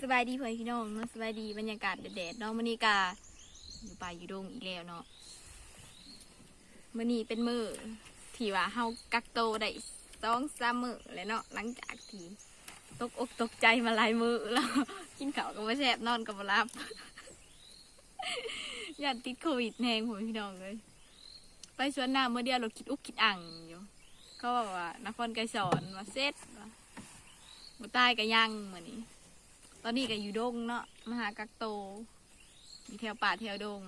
สบายดีเพื่อนพี่น้องเนาะสบายดีบรรยากาศแดดๆเนาะมื้อนี้กาอยู่ป่าอยู่ดงอีกแล้วเนาะมื้อนี้เป็นมื้อที่ว่าเฮากักโตวได้สองสามมื้อแล้วเนาะหลังจากที่ตกอกตกใจมาหลายมื้อแล้วกินข้าวก็บ่แซ่บนอนก็บ่หลับอยากติดโควิดแหงผมพี่น้องเลยไปสวนน้ำเมื่อเดียวเราคิดอุกคิดอ่างอยู่เขาบอกว่า นครไกรสอนว่าเซ็ตว่า บ่ตายก็ยังเหมือนนี้ ตอนนี้ก็อยู่ดงเนาะมหากักโตอยู่แถวป่าแถวดง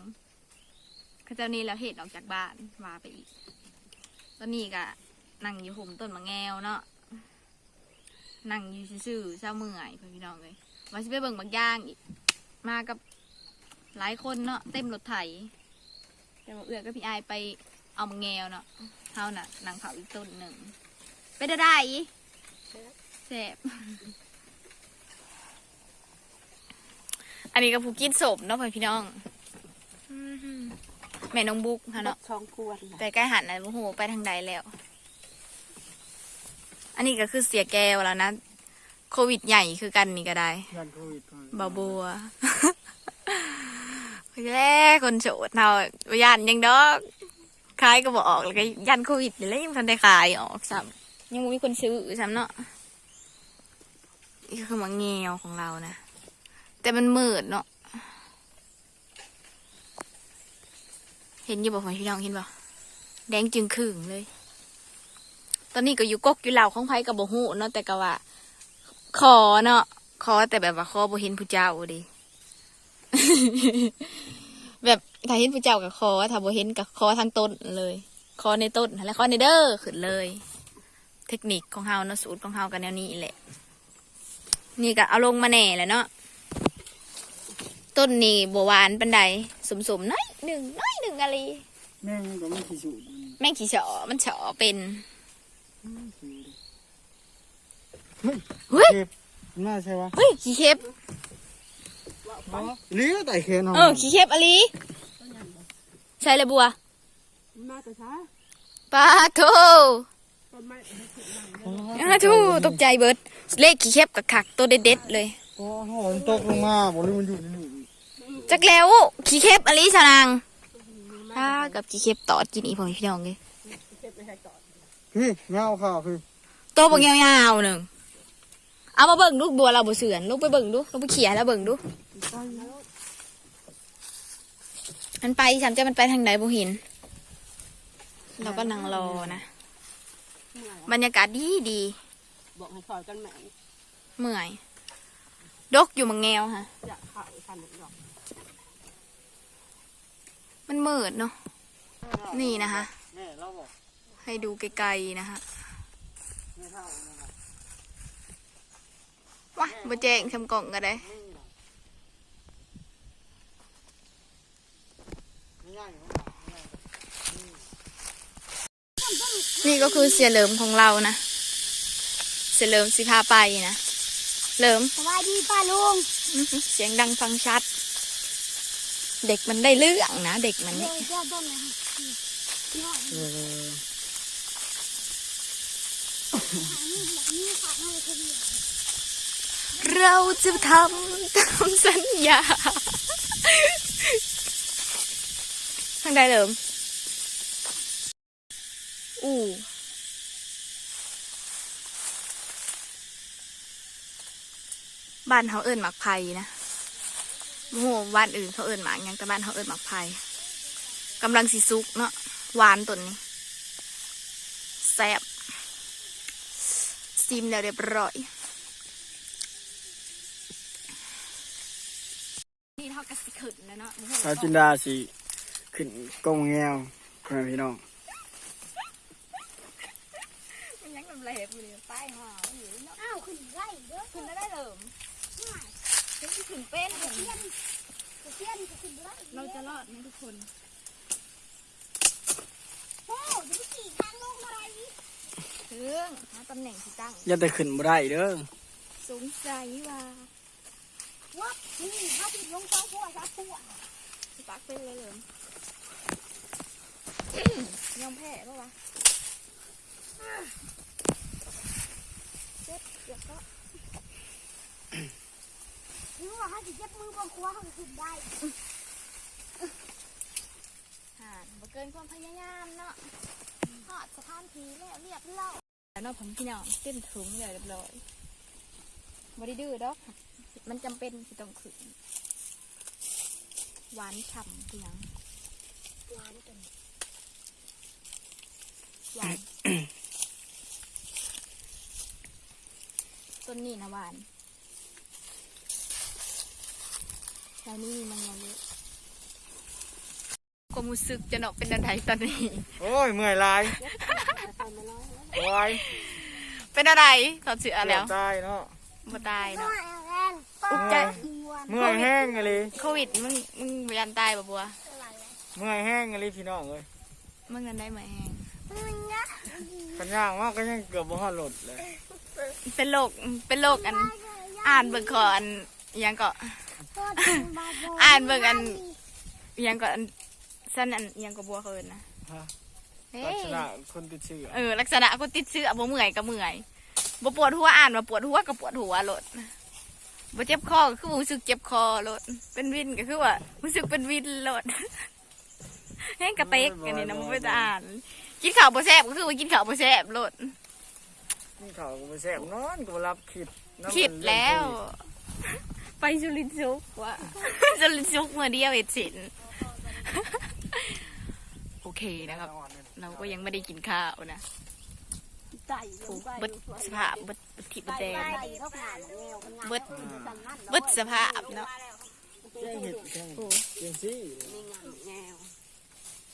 เขาเจ้านี้แล้วเหตุออกจากบ้านว่าไปอีก ตอนนี้ก็นั่งอยู่ห่มต้นมะแงวเนาะนั่งอยู่ซื่อๆเศร้าเมื่อยพี่น้องเลยว่าสิไปเบิ่งบางย่างอีก มากับหลายคนเนาะเต็มรถไถแต่ว่าเอื้อกับพี่ไอไปเอามะแงวเนาะเฮาน่ะนั่งเผาอีกต้นหนึ่งไปได้ได้อี สบอันนี้ก็ผู้กินศพเนาะพ่อพี่น้องอือหือแม่น้องบุ๊กค่ะเนาะช่องกวนแต่ใกล้หันนะโอ้โหไปทางใดแล้ว อันนี้ก็คือเสียแก้วแล้วนะ โควิดใหญ่คือกันนี่ก็ได้ยันโควิดก่อนบาบัวแรกคนโสดเนาะยันยังดอกขายก็บอกออกแล้วก็ยันโควิดนี่แหล้วยังทันได้ขายออกซ้ำยังบ่มีคนซื้อซ้ำเนาะ นี่คือมังเงียวของเรานะ แต่มันมืดเนาะ เห็นอยู่บอกพี่น้องเห็นบ่แดงจึงครึ่งเลย ตอนนี้ก็อยู่กกอยู่เหล่าของไผกับบ่ฮู้เนาะแต่ก็ว่าขอเนาะขอแต่แบบว่าขอบ่เห็นผู้เจ้าดิแบบถ้าเห็นผู้เจ้ากับขอถ้าบ่เห็นกับขอทางต้นเลยขอในต้นแล้วขอในเด้อขึ้นเลย เทคนิคของเฮาเนาะสูตรของเฮากันแนวนี้แหละ นี่ก็เอาลงมาแหน่แหละเนาะต้นนี่บัวหวานปันใดสมๆน้อยหนึ่งน้อยหนึ่งอะไรแม่งก็ไม่ขี้สูดแม่งขี้เฉาะมันเฉาะเป็นเฮ้ยน่าใช่ปะเฮ้ยขี้เข็บหรือแต่เคนเออขี้เข็บอะไรใช่เลยบัวมาแต่ช้าปลาโถ ต้นไม้ปลาโถตกใจเบิด เลขขี้เข็บกับขักตัวเด็ดๆเลยโอ้โหมันตกลงมาบอกเลยมันอยู่ในหนูจักแล้วขี้เข็บอะไรสนางถ้ากับขี้เข็บตอดกินอีกพอพี่น้องเลยเก็บไปให้ก่อนพี่เงาข่าวพี่ตัวบางยาวๆหนึ่งเอามาเบิ่งลูกบัวเราบ่เสือนลูกไปเบิ่งดูลูกไปเขี่ยแล้วเบิ่งดูมันไปฉันจะมันไปทางไหนบ่เห็นเราก็นั่งรอนะ บรรยากาศดีดีบอกให้คอยกันแหม่งๆเมื่อย ดกอยู่มังแงวฮะอยากข่าวคันหนึ่งดอกมันมืดเนาะนี่นะคะแม่เราบอกให้ดูไกลๆนะคะไม่เท่านะครับว้าบ่แจ้งชำกล่องก็ได้ ไม่ง่ายหรอก นี่ก็คือเสียเหลิมของเรานะ เสียเหลิมสิพาไปนะเหลิมสวัสดีป้าลุงอื้อหือเสียงดังฟังชัด เด็กมันได้เรื่องนะเด็กมันเดี๋นี่ยวเจ้าต้นเลยค่ะเออแบบนี้ค่ะน่าจะดีเราจะทำตามสัญญาทางใดเหลิม อู้บ้านเขาเอิ้นหมักไผ่นะโอ้โหบ้านอื่นเขาเอิ้นหมากหยังแต่บ้านเขาเอิ้นหมักไผ่กำลังสิซุกเนาะหวานตัวนี้แซ่บซิมแล้วเรียบร้อยนี่เท่ากับสิขึ้นแล้วเนาะโอ้โหชาวจินดาสิขึ้นกงแงวพ่อแม่พี่น้อง มันยังลำแหลกอยู่เลยป้ายหาอยู่เนาะอ้าวขึ้นไล่เด้อขึ้นได้ได้เหลิมขึ้นที่ขึ้นเป็นเทียนเทียนขึ้นไล่เราจะรอดไหมทุกคนโอ้จะไปขี่ทางลงอะไรเครื่องหาตำแหน่งที่ตั้งอย่าแต่ขึ้นบ่ได้เด้อสงสัยว่าวับนี่ถ้าติดลงเจ้าพ่อจะปวดสปักเป็นเลยเหลิมยอมแพ้ปะวะเจ็บเจ็บก็ ว่า เจ็บมือบางครัวเขาจะขึ้นได้อ่าบ่เกินความพยายามเนาะทอดสะพานผีแล้วเรียบร้อยแล้วเนาะผมพี่น้องเต้นถุงเลยเรียบร้อยบ่ได้ดื้อดอก มันจำเป็นที่ต้องขึ้นหวานฉ่ำเพี่น้องหวานกันหวานต้นนี้นะหวาน แล้วนี่มีมันเยอะความรู้สึกจะเนาะเป็นอะไรตอนนี้ โอ้ยเมื่อยหลายโอ้ยเป็นอะไรถอดเสื้อแล้วตายเนาะบ่ตายน้อเนาะยแอนอุกใจเมื่อยแห้งเลยโควิดมึงมึงบ่ยันตายบ่บัวเมื่อยแห้งเลยพี่น้องเลยมึงนั้นได้ไหมแห้งมึงนะขันย่างมากก็ยังเกือบบ่ฮอดรถเลย เป็นโรคเป็นโรคอันอ่านเบิ่งขออันอิหยังก็ อ่านเบิ่งอันอิหยังก็อันสั้นอันอิหยังก็บัวเคินนะฮะเฮ้ลักยษณะคนติดเชื้อเออลักษณะคนติดเชื้อบ่เมื่อยก็เมื่อยบ่ปวดหัวอ่านมาปวดหัวก็ปวดหัวโลดบ่เจ็บคอก็คือบ่รู้สึกเจ็บคอโลดเป็นวินก็คือว่ารู้สึกเป็นวินโลดแห้งกระเตกกันนี่นะมันบ่ได้อ่านกินข้าวบ่แซ่บก็คือว่ากินข้าวบ่แซ่บโลดนี่เขาก็ไปแซ่บนอนก็บ่รับคิดน้ำคิดมันแล้ว ไปจุลินทรีย์ว่ะจุลินทรีย์เมื่อเดียวเอ็ดสินโอเคนะครับ เราก็ยังไม่ได้กินข้าวนะไต่โอ้เบิดสภาพเบิดเบิดทิพย์เบิดแดงไต่เขาผ่านแนวมันงานเบิดสั่นนั่นเบิดสภาพเนาะแจ้งเห็ดแจ้งโอ้เจียงซี่มีงานแนว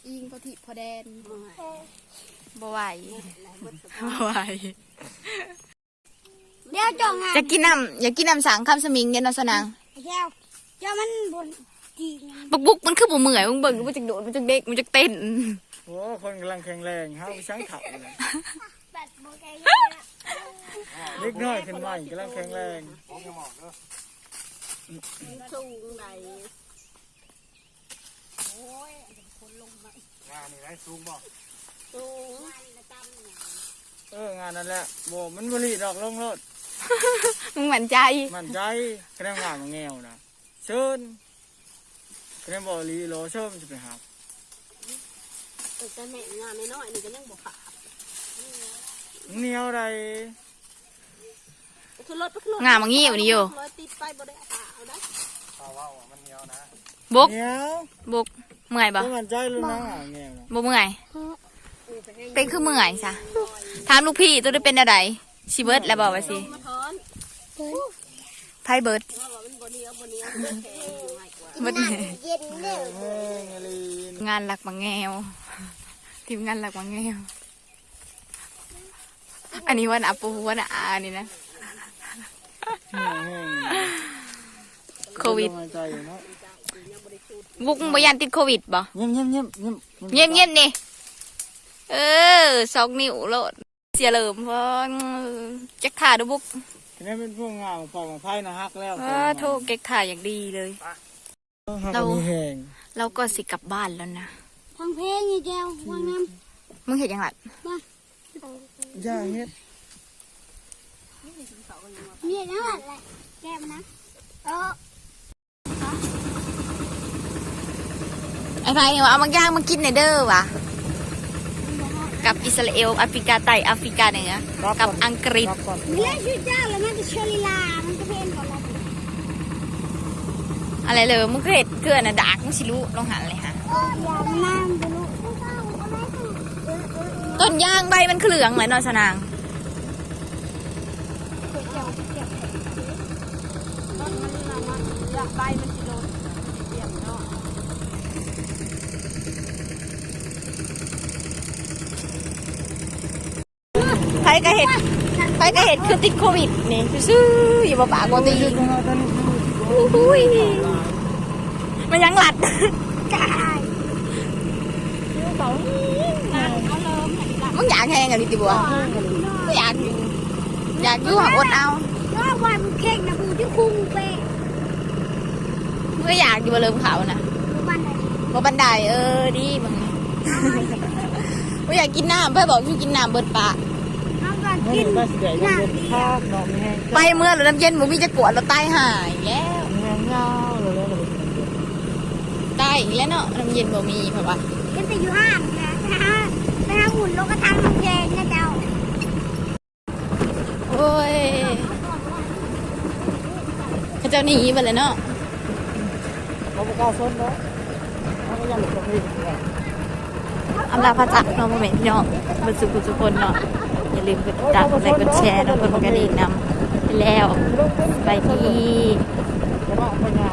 อิงพอทิพย์พอแดนเมื่อยบ่ไหวเบิดสบ่ไหว เดี๋ยวจองงานจะกินน้ำอยากกินน้ำสังคำสมิงเนี่ยเนาะสนางแก้วเจ้ามันบนจีบุกบุกมันคือบ่เมื่อยมึงเบิ่งมันจักโดดมันจักเด็กมันจักเต้นโอ้คนกำลังแข็งแรงเฮาไปช้างเขาเลยแบตโบแกยเล็กน้อยขึ้นใหม่กำลังแข็งแรงสูงไหนงานนี่ไรสูงบ่สูงเอองานนั่นแหละบ่มันบริดอกลงรถ มึงหมั่นใจ มันใจคะแนนงานมันแงวนะเชิญคะแนนบ่ลีโลเชิญจะไปหาแต่จะแม่งานน้อยๆนี่ก็ยังบ่ขาดเหนียวใดคือรถรถงามมางี้อยู่นี่อยู่ รถติดไปบ่ได้เอาได้เขาว่ามันเหนียวนะบุกเหนียวบุกเมื่อยบ่บ่มันใจรู้นะแงวนะบ่เมื่อย เป็นคือเมื่อยซะถามลูกพี่ตัวได้เป็นอะไรสิเบิร์ดแล้วบอกว่าสิมาถอนไพ่เบิร์ดเพราะว่ามันบ่เหนียวบ่เหนียวมันแข็งอยู่ง่ายกว่าเบิร์ดเย็นเด้อแห้งอลีนงานหลักบางแงวทีมงานหลักบางแงวอันนี้วันอาปูวันอาอันนี้นะแห้งแห้งโควิดบ่มันใจอยู่เนาะบุกมึงบ่ยันติดโควิดบ่เงียบเงียบเงียบเงียบเงียบเงียบๆนี่เออสองนิ้วโลดเสียเหลิมเพราะจักถ่าดูบุก คะแนนเป็นพวกงานของปอกของไผ่นะฮักแล้วเออโทษเก็กถ่าอย่างดีเลย ฮักเราอันนี้แห้งเราก็สิกลับบ้านแล้วนะ ฟังเพลงนี่แก้วฟังน้มึงเห็นยังไงย่าเฮ็ดำเนี่ยนั่นแหละแก้มนะเออไอ้ไพ่เนี่ยว่าเอามาย่างมากินในเด้อวะ กับอิสราเอลแอฟริกาใต้แอฟริกาเหนือกับอังกฤษรับก่อนเรียกชื่อเจ้าแล้วมันจะเชอลีลามันก็เพลงของเราอะไรเลยมึงเคยเห็นเกลือน่ะดากมึงสิรู้ลองหันเลยฮะเอออย่ามานั่งไปลูกไม่ต้องอะไรต้องเออเออเออต้นย่างใบมันคือเหลืองเลยเนอนสนางเจ้าเจ้าต้นมันน่ะมันอยากใบมันสิโลนเปียกเนาะ ใคร ก็เห็นใครก็เห็นคือติดโควิดนี่ซื่อๆอยู่บ่ปากบ่ตีอุ้ยมันยังหลัดกายมึงอยากแหงอะไรติบัวไม่อยากอยู่อยากอยู่หาอดเอาก็วันเค้กนะบูที่คุ้งเป๊ะมึงก็อยากอยู่บ่เริ่มเขานะดูบ้านไหนบ่บันไดเออดีมึงมึงอยากกินน้ำเพื่อบอกอยู่กินน้ำเบิดปาก น้องก่อนไม่กินได้สิได้ยังเป็นภาพน้องแห้งไปเมื่อหรือน้ำเย็นมึงมีจะกวดเราตายหายแล้วแห้งใต้อีกแล้วเนาะน้ำเย็นบ่มีเพราะว่าเป็นอยู่ห้างนะไปหาไปหาหุ่นโลกทางน้ำแยงนะเจ้าโอ้ยเขาเจ้าหนีไปเลยเนาะเขาบอกว่าส้นเนาะเขาก็ยังหลุดตรงนี้อำลาพระจักรเนาะโมเมนต์พี่น้องบรรสุขุทุคนเนาะ อย่าลืมกดติดตามกดไลค์กดแชร์เนาะกดกระดิ่งนำไปแล้วไปที่